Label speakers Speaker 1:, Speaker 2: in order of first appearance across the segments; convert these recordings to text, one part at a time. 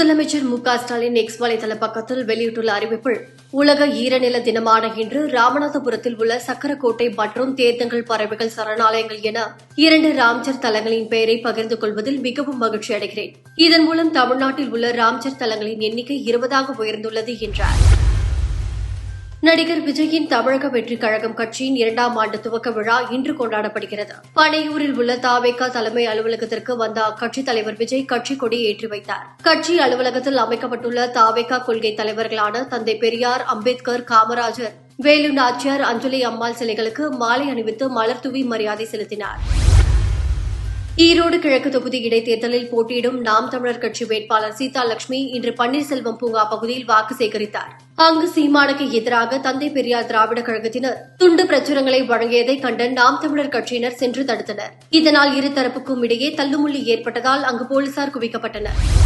Speaker 1: முதலமைச்சர் மு க ஸ்டாலின் எக்ஸ் வலைதள பக்கத்தில் வெளியிட்டுள்ள அறிவிப்பில் உலக ஈரநில தினமான இன்று ராமநாதபுரத்தில் உள்ள சக்கரக்கோட்டை மற்றும் தேர்தங்கள் பறவைகள் சரணாலயங்கள் என இரண்டு ராம்சர் தலங்களின் பெயரை பகிர்ந்து கொள்வதில் மிகவும் மகிழ்ச்சி அடைகிறேன். இதன் மூலம் தமிழ்நாட்டில் உள்ள ராம்சர் தலங்களின் எண்ணிக்கை இருபதாக உயர்ந்துள்ளது என்றார். நடிகர் விஜயின் தமிழக வெற்றிக் கழகம் கட்சியின் இரண்டாம் ஆண்டு துவக்க விழா இன்று கொண்டாடப்படுகிறது. பனையூரில் உள்ள தாவேகா தலைமை அலுவலகத்திற்கு வந்த அக்கட்சித் தலைவர் விஜய் கட்சி கொடி ஏற்றி வைத்தார். கட்சி அலுவலகத்தில் அமைக்கப்பட்டுள்ள தாவேகா கொள்கை தலைவர்களான தந்தை பெரியார் அம்பேத்கர் காமராஜர் வேலு நாச்சியார் அஞ்சலி அம்மாள் சிலைகளுக்கு மாலை அணிவித்து மலர் தூவி மரியாதை செலுத்தினார். ஈரோடு கிழக்கு தொகுதி இடைத்தேர்தலில் போட்டியிடும் நாம் தமிழர் கட்சி வேட்பாளர் சீதா லட்சுமி இன்று பன்னீர்செல்வம் பூங்கா பகுதியில் வாக்கு சேகரித்தார். அங்கு சீமானுக்கு எதிராக தந்தை பெரியார் திராவிட கழகத்தினர் துண்டு பிரச்சுரங்களை வழங்கியதை கண்ட நாம் தமிழர் கட்சியினர் சென்று தடுத்தனர். இதனால் இருதரப்புக்கும் இடையே தள்ளுமுள்ளி ஏற்பட்டதால் அங்கு போலீசார் குவிக்கப்பட்டனர்.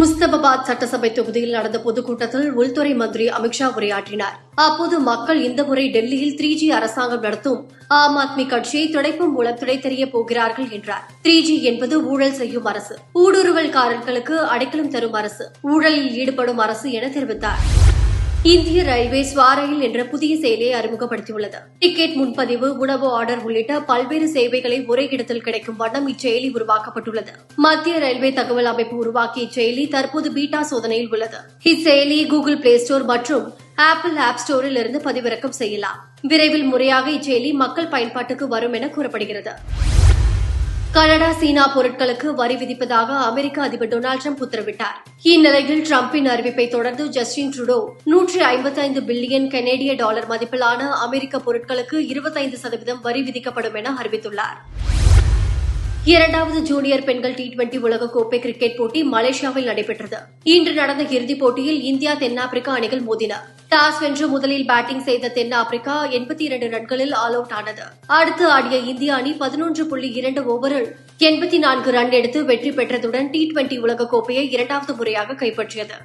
Speaker 1: முஸ்தபாபாத் சட்டசபை தொகுதியில் நடந்த பொதுக்கூட்டத்தில் உள்துறை மந்திரி அமித்ஷா உரையாற்றினார். அப்போது மக்கள் இந்த முறை டெல்லியில் த்ரீ ஜி அரசாங்கம் நடத்தும் ஆம் ஆத்மி கட்சியை துடைப்பும் மூலம் துடைத்தெறிய போகிறார்கள் என்றார். த்ரீ ஜி என்பது ஊழல் செய்யும் அரசு. ஊடுருவல்காரர்களுக்கு அடைக்கலம் தரும் அரசு. ஊழலில் ஈடுபடும் அரசு என தெரிவித்தார். இந்திய ரயில்வே ஸ்வாரயில் என்ற புதிய செயலியை அறிமுகப்படுத்தியுள்ளது. டிக்கெட் முன்பதிவு உணவு ஆர்டர் உள்ளிட்ட பல்வேறு சேவைகளை ஒரே இடத்தில் கிடைக்கும் வண்ணம் இச்செயலி உருவாக்கப்பட்டுள்ளது. மத்திய ரயில்வே தகவல் அமைப்பு உருவாக்கிய இச்செயலி தற்போது பீட்டா சோதனையில் உள்ளது. இச்செயலி கூகுள் பிளே ஸ்டோர் மற்றும் ஆப்பிள் ஆப் ஸ்டோரில் இருந்து பதிவிறக்கம் செய்யலாம். விரைவில் முறையாக இச்செயலி மக்கள் பயன்பாட்டுக்கு வரும் என கூறப்படுகிறது. கனடா சீனா பொருட்களுக்கு வரி விதிப்பதாக அமெரிக்க அதிபர் டொனால்டு ட்ரம்ப் உத்தரவிட்டார். இந்நிலையில் டிரம்பின் அறிவிப்பை தொடர்ந்து ஜஸ்டின் ட்ரூடோ நூற்றி ஐம்பத்தைந்து பில்லியன் கனேடிய டாலர் மதிப்பிலான அமெரிக்க பொருட்களுக்கு இருபத்தைந்து சதவீதம் வரி விதிக்கப்படும் என அறிவித்துள்ளார். இரண்டாவது ஜூனியர் பெண்கள் டி டுவெண்டி உலகக்கோப்பை கிரிக்கெட் போட்டி மலேசியாவில் நடைபெற்றது. இன்று நடந்த இறுதிப் போட்டியில் இந்தியா தென்னாப்பிரிக்கா அணிகள் மோதின. டாஸ் வென்று முதலில் பேட்டிங் செய்த தென்னாப்பிரிக்கா எண்பத்தி இரண்டு ரன்களில் ஆல் அவுட் ஆனது. அடுத்து ஆடிய இந்திய அணி பதினொன்று புள்ளி இரண்டு ஓவரில் எண்பத்தி நான்கு ரன் எடுத்து வெற்றி பெற்றதுடன் டி டுவெண்டி உலகக்கோப்பையை இரண்டாவது முறையாக கைப்பற்றியது.